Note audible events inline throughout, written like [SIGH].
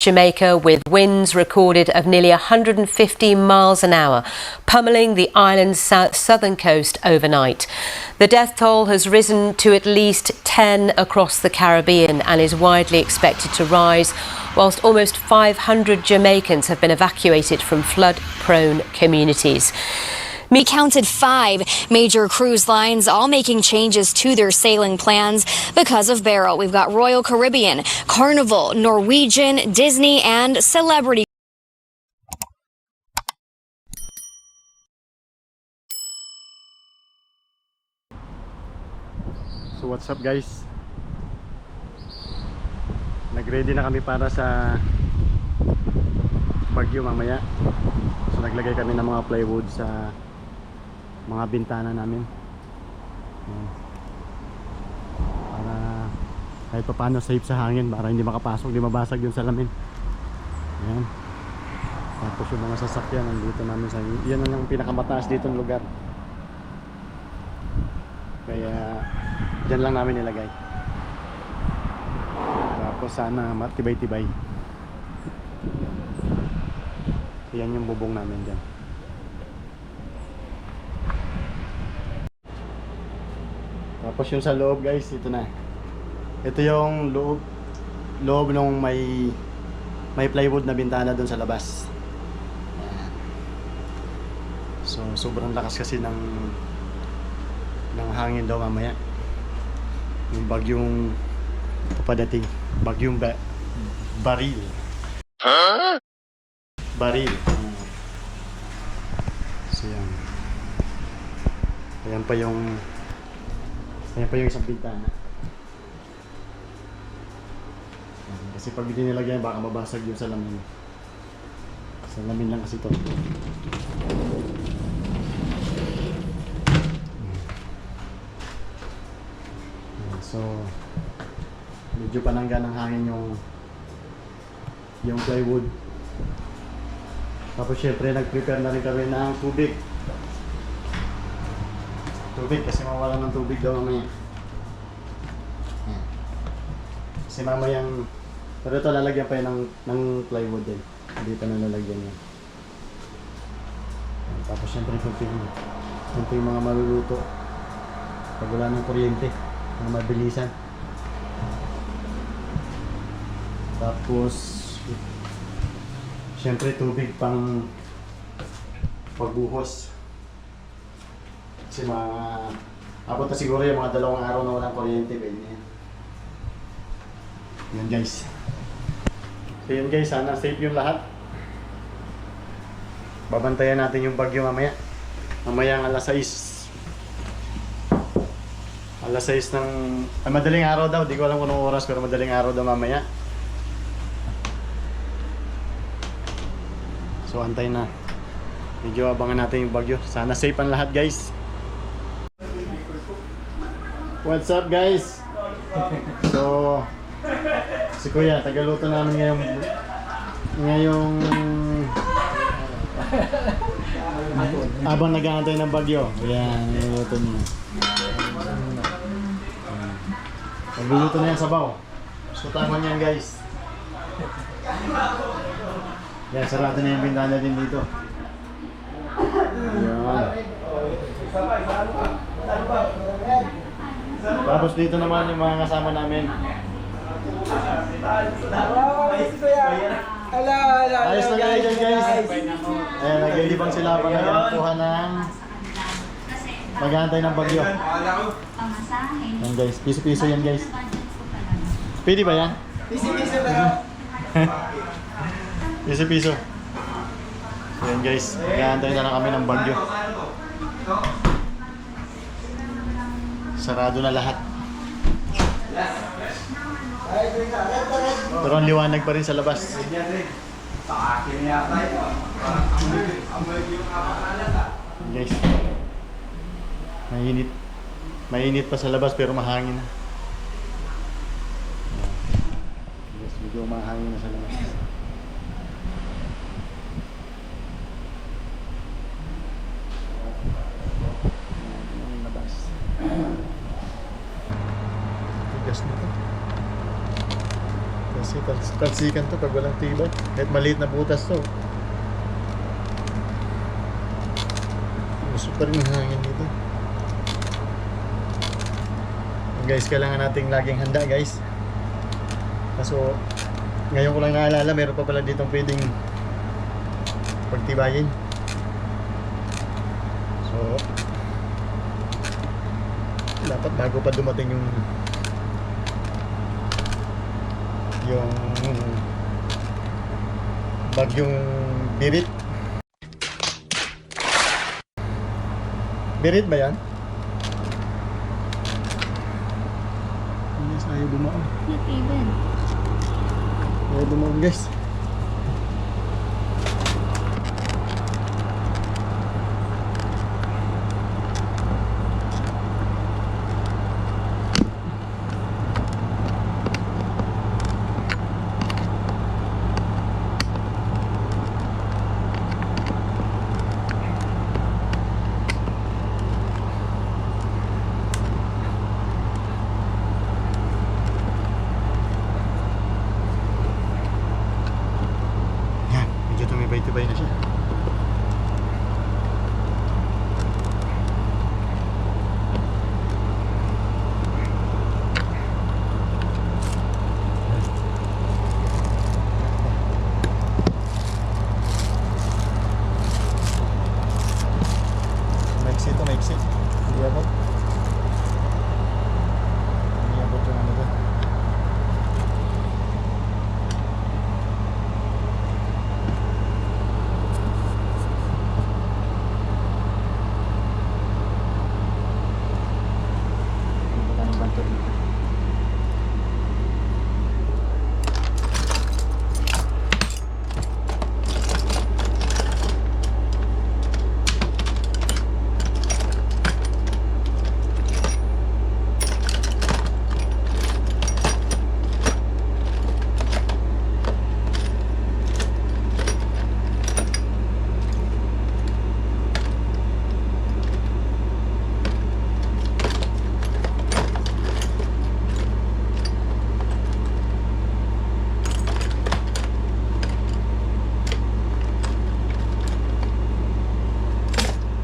Jamaica with winds recorded of nearly 150 miles an hour, pummeling the island's south southern coast overnight. The death toll has risen to at least 10 across the Caribbean and is widely expected to rise, whilst almost 500 Jamaicans have been evacuated from flood prone communities. We counted five major cruise lines all making changes to their sailing plans because of Barrel. We've got Royal Caribbean, Carnival, Norwegian, Disney, and Celebrity. So what's up guys? Nagready na kami para sa bagyo mamaya. So naglagay kami ng mga plywood sa mga bintana namin. Ayan. Para kahit pa paano safe sa hangin para hindi makapasok, hindi mabasag yung salamin. Ayan. Tapos yung mga sasakyan nandito namin sa yan ang pinakamataas dito ng lugar. Kaya Diyan lang namin nilagay. Tapos sana matibay-tibay. Yan yung bubong namin dyan. Tapos yung sa loob guys, ito na. Ito yung loob loob nung may may plywood na bintana doon sa labas. Ayan. So sobrang lakas kasi ng ng hangin daw mamaya yung bagyong papadating bagyong ba baril baril so yan ayan pa yung ayan pa yung isang bintana kasi pag hindi nilagyan baka mabasag yung salamin salamin lang kasi to Ayan, So, medyo panangga ng hangin yung yung plywood. Tapos syempre nag-prepare na rin kami ng tubig. Tubig kasi mawala ng tubig daw mamaya. Ayan. Kasi mamayang pero ito lalagyan pa yun ng, ng plywood din. Hindi pa nalalagyan yan. Ayan, Tapos syempre ito yung mga maluluto. Pag wala ng kuryente na mabilisan. Tapos, syempre tubig pang pagbuhos. Kasi mga, abot na siguro yung mga dalawang araw na walang kuryente, pwede yan. Yun guys. So yun guys, sana safe yung lahat. Babantayan natin yung bagyo mamaya. Mamaya ang alas 6 Alas 6 ng... Ay, madaling araw daw. Di ko alam kung anong oras pero madaling araw daw mamaya. So, antay na. Medyo abangan natin yung bagyo. Sana safe ang lahat, guys. What's up, guys? So, si Kuya, tagaluto namin ngayong... Ngayong... Abang nag-aantay ng bagyo. Ayan, niluluto niya. Magluluto na yan sabaw. So tama niyan guys. Yan, sarado na yung bintana din dito. Yan. Tapos dito naman yung mga kasama namin. Hello, hello, Ayos na kayo dyan guys. guys. Ayan, naglilibang sila pa ngayon. Kuha ng maghahantay ng bagyo. Yan guys, piso-piso yan guys. Pwede ba yan? Pisi-pisi na. Piso-piso. [LAUGHS] Yan guys, maghahantay na lang kami ng bagyo. Sarado na lahat. Pero ang liwanag pa rin sa labas. Guys. Mainit. Mainit pa sa labas pero mahangin na. Yes, medyo mahangin na sa labas. Yan ang labas. Tigas na to. Kasi tals talsikan to pag walang tibay. Kahit maliit na butas to. Gusto pa rin yung hangin dito. Guys, kailangan nating laging handa guys. Kaso, ngayon ko lang naalala, meron pa pala ditong pwedeng pagtibayin. So, dapat bago pa dumating yung yung bagyong birit. Birit ba yan? Yes, ayaw bumaon. Not even. Ayaw bumaon guys. Yan, tumibay-tibay na siya. Maiksi to, maiksi. Hindi abot. Hindi abot yung ano doon. Wala nang banto dito.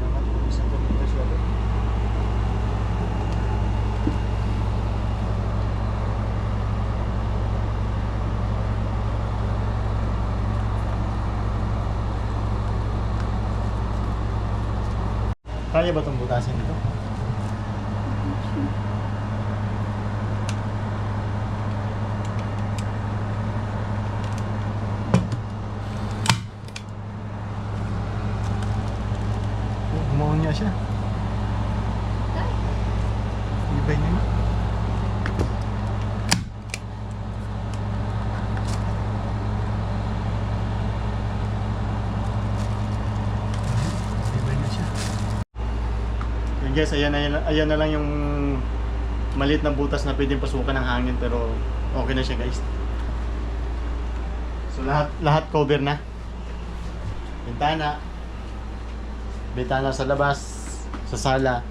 Salamat po sa pagpunta Kaya ba itong butasin ito? Oh, Umuon niya siya. Ibay niya na. Ibay na siya. Yun guys, ayan, ayan, ayan na lang yung maliit na butas na pwedeng pasukan ng hangin pero okay na siya guys. So lahat lahat cover na. Bintana, bintana sa labas, sa sala,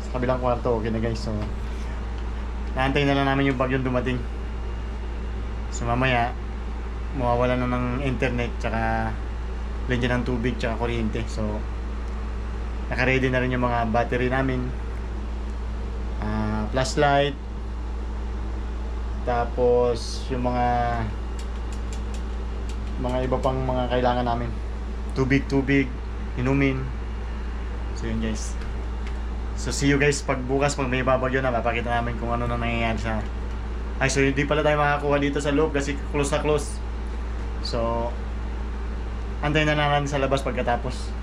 sa kabilang kwarto, okay na guys. So, naantay na lang namin yung bagyong dumating. So, mamaya, mawawala na ng internet, tsaka linya ng tubig, tsaka kuryente. So, nakaready na rin yung mga battery namin. Ah, flashlight. Tapos, yung mga mga iba pang mga kailangan namin. Tubig, tubig, inumin. So yun guys. So see you guys pag bukas pag may babagyo na papakita namin kung ano na nangyayari sa Ay so hindi pala tayo makakuha dito sa loob kasi close na close. So antayin na natin sa labas pagkatapos.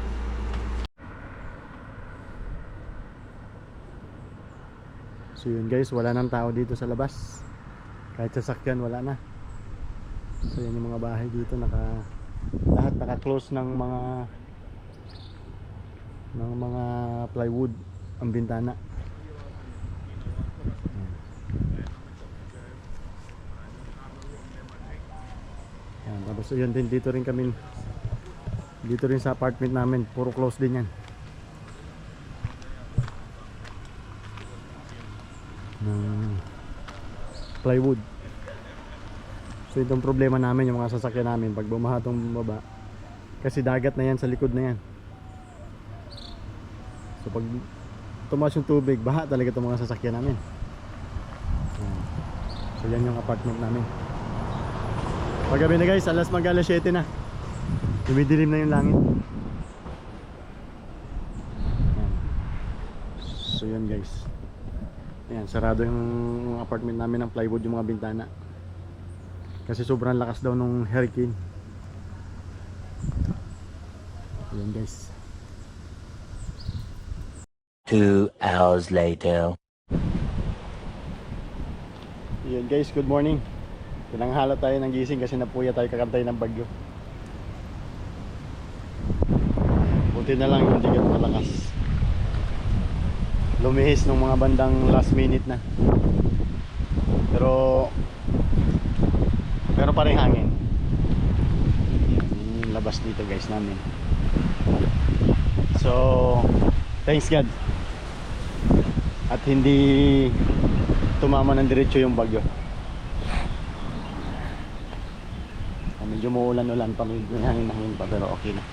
So yun guys, wala nang tao dito sa labas. Kahit sasakyan wala na. So yan yung mga bahay dito naka lahat naka-close ng mga ng mga plywood ang bintana. Yan. Tapos yun din dito rin kami dito rin sa apartment namin, puro close din yan. Ng plywood. So itong problema namin yung mga sasakyan namin pag bumaha tong baba. Kasi dagat na yan sa likod na yan. So pag tumaas yung tubig, baha talaga itong mga sasakyan namin. So yan yung apartment namin. Paggabi na guys, alas mag alas 7 na. Dumidilim na yung langit. So yan guys. Ayan, sarado yung apartment namin ng plywood yung mga bintana. Kasi sobrang lakas daw nung hurricane. Ayan guys. Two hours later. Ayan guys, good morning. Pinanghala tayo ng gising kasi napuya tayo kakantay ng bagyo. Buti na lang yung tigat malakas. Lumihis nung mga bandang last minute na. Pero pero pa rin hangin. Yung labas dito guys namin. So, thanks God. At hindi tumama ng diretso yung bagyo. Medyo muulan-ulan pa, medyo hangin-hangin pa pero okay na.